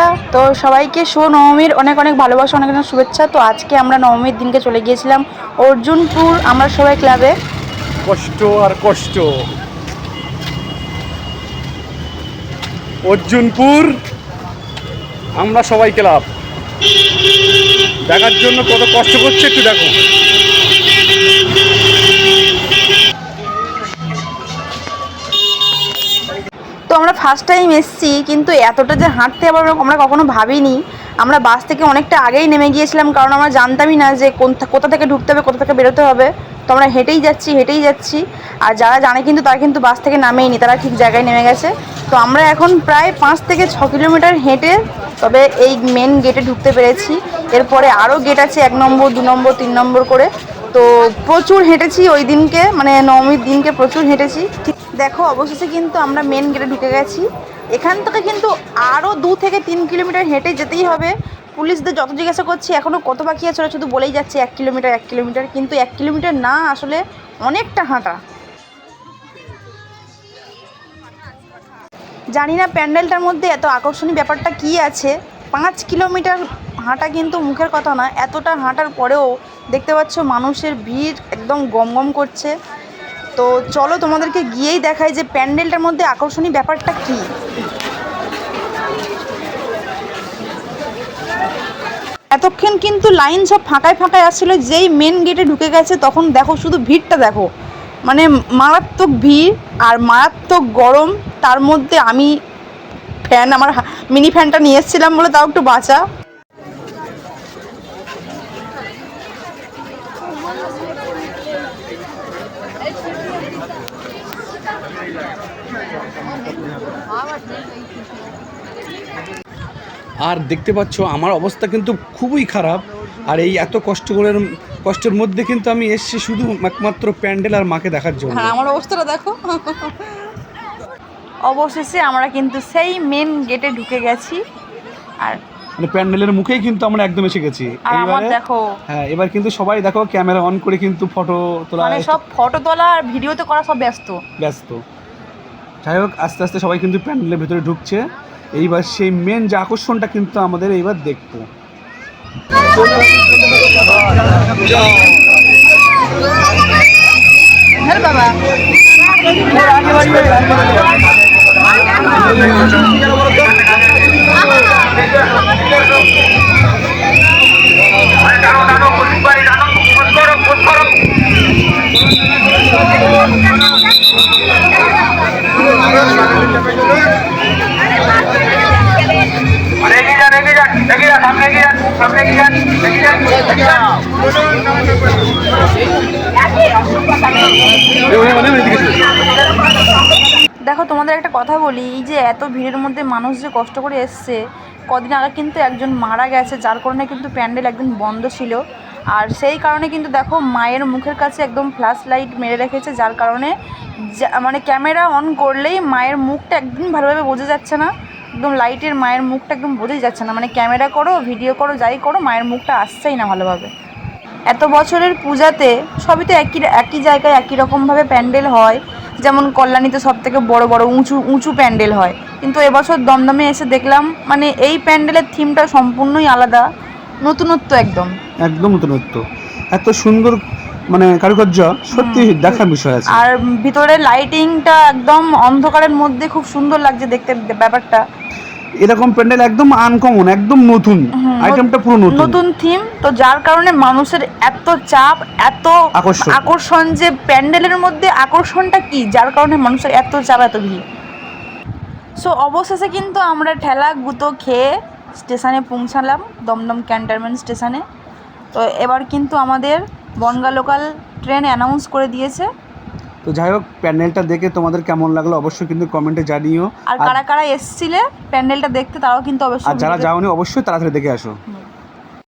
বন্ধুরা, তো সবাইকে শুভ নবমীর অনেক অনেক ভালোবাসা, অনেক অনেক শুভেচ্ছা। তো আজকে আমরা নবমীর দিনকে চলে গিয়েছিলাম অর্জুনপুর, আমরা সবাই ক্লাবে। কষ্ট আর কষ্ট। অর্জুনপুর, আমরা সবাই ক্লাব। দেখার জন্য কত কষ্ট করছে একটু দেখো। তো আমরা ফার্স্ট টাইম এসেছি, কিন্তু এতটা যে হাঁটতে আবার আমরা কখনো ভাবিনি। আমরা বাস থেকে অনেকটা আগেই নেমে গিয়েছিলাম, কারণ আমরা জানতামই না যে কোন কোথা থেকে ঢুকতে হবে, কোথা থেকে বেরোতে হবে। তো আমরা হেঁটেই যাচ্ছি হেঁটেই যাচ্ছি। আর যারা জানে কিন্তু তারা কিন্তু বাস থেকে নামেইনি, তারা ঠিক জায়গায় নেমে গেছে। তো আমরা এখন প্রায় পাঁচ থেকে ছ কিলোমিটার হেঁটে, তবে এই মেন গেটে ঢুকতে পেরেছি। এরপরে আরও গেট আছে, এক নম্বর, দু নম্বর, তিন নম্বর করে। তো প্রচুর হেঁটেছি ওই দিনকে মানে নবমীর দিনকে প্রচুর হেঁটেছি। ঠিক দেখো, অবশেষে কিন্তু আমরা মেন গেটে ঢুকে গেছি। এখান থেকে কিন্তু আরও দু থেকে তিন কিলোমিটার হেঁটে যেতেই হবে। পুলিশদের যত জিজ্ঞাসা করছি এখনও কত বাকি আছে ওরা শুধু বলেই যাচ্ছে এক কিলোমিটার এক কিলোমিটার। কিন্তু এক কিলোমিটার না, আসলে অনেকটা হাঁটা। জানি না প্যান্ডেলটার মধ্যে এত আকর্ষণীয় ব্যাপারটা কী আছে। পাঁচ কিলোমিটার হাঁটা কিন্তু মুখের কথা না, এতটা হাঁটার পরেও দেখতে পাচ্ছ, মানুষের ভিড় একদম গম গম করছে। তো চলো তোমাদেরকে গিয়েই দেখাই যে প্যান্ডেলটার মধ্যে আকর্ষণীয় ব্যাপারটা কী। এতক্ষণ কিন্তু লাইন সব ফাঁকায় ফাঁকায় আসছিল, যেই মেন গেটে ঢুকে গেছে, তখন দেখো শুধু ভিড়টা দেখো। মানে মারাত্মক ভিড় আর মারাত্মক গরম, তার মধ্যে আমি ফ্যান আমার মিনি ফ্যানটা নিয়ে এসেছিলাম বলে তাও একটু বাঁচা। আর দেখতে পাচ্ছ, আমার অবস্থা কিন্তু খুবই খারাপ। আর এই এত কষ্ট করে, কষ্টের মধ্যে কিন্তু আমি এসেছি শুধু একমাত্র প্যান্ডেল আর মাকে দেখার জন্য। হ্যাঁ আমার অবস্থাটা দেখো। অবশেষে আমরা কিন্তু সেই মেন গেটে ঢুকে গেছি। আর মানে প্যান্ডেলের মুখেই কিন্তু আমরা একদম এসে গেছি। এইবারে দেখো। হ্যাঁ এবার কিন্তু সবাই দেখো ক্যামেরা অন করে কিন্তু ফটো তোলা মানে সব ফটো তোলা আর ভিডিওতে করা সব ব্যস্ত। ব্যস্ত। যাই হোক আস্তে আস্তে সবাই কিন্তু প্যান্ডেলের ভিতরে ঢুকছে। এইবার সেই মেন যে আকর্ষণটা কিন্তু আমাদের এইবার দেখব। হ্যাঁ বাবা। দেখো, তোমাদের একটা কথা বলি, এই যে এত ভিড়ের মধ্যে মানুষ যে কষ্ট করে এসছে, কদিন আগে কিন্তু একজন মারা গেছে, যার কারণে কিন্তু প্যান্ডেল একদিন বন্ধ ছিল। আর সেই কারণে কিন্তু দেখো, মায়ের মুখের কাছে একদম ফ্ল্যাশ লাইট মেরে রেখেছে, যার কারণে মানে ক্যামেরা অন করলেই মায়ের মুখটা একদম ভালোভাবে বোঝা যাচ্ছে না। একদম লাইটের মায়ের মুখটা একদম বোঝাই যাচ্ছে না। মানে ক্যামেরা করো, ভিডিও করো, যাই করো, মায়ের মুখটা আসছেই না ভালোভাবে। এত বছরের পূজাতে সবই তো একই একই জায়গায় একই রকমভাবে প্যান্ডেল হয়। যেমন কল্যাণীতে সব থেকে বড় বড়, উঁচু উঁচু প্যান্ডেল হয়। কিন্তু এবছর দমদমে এসে দেখলাম মানে এই প্যান্ডেলের থিমটা সম্পূর্ণই আলাদা, নতুনত্ব একদম। একদম নতুনত্ব। এত সুন্দর মানে কারুকার্য সত্যি দেখার বিষয় আছে। আর ভিতরে লাইটিংটা একদম অন্ধকারের মধ্যে খুব সুন্দর লাগছে দেখতে ব্যাপারটা। এরকম প্যান্ডেল একদম আনকমন একদম নতুন। আইটেমটা পুরো নতুন। নতুন থিম তো যার কারণে মানুষের এত চাপ এত আকর্ষণ। আকর্ষণ যে প্যান্ডেলের মধ্যে আকর্ষণটা কি? যার কারণে মানুষের এত চাপ এত ভিড়। সো অবশেষে কিন্তু আমরা ঠেলা গুঁতো খেয়ে স্টেশনে পৌঁছালাম দমদম ক্যান্টনমেন্ট স্টেশনে। তো এবার কিন্তু আমাদের বনগা লোকাল ট্রেন অ্যানাউন্স করে দিয়েছে। তো যাই হোক প্যান্ডেলটা দেখে তোমাদের কেমন লাগল অবশ্যই কিন্তু কমেন্টে জানিও। আর কারা কারা এসছিলে প্যান্ডেলটা দেখতে তারাও কিন্তু অবশ্যই আর যারা যাওনি অবশ্যই তাড়াতাড়ি দেখে আসো।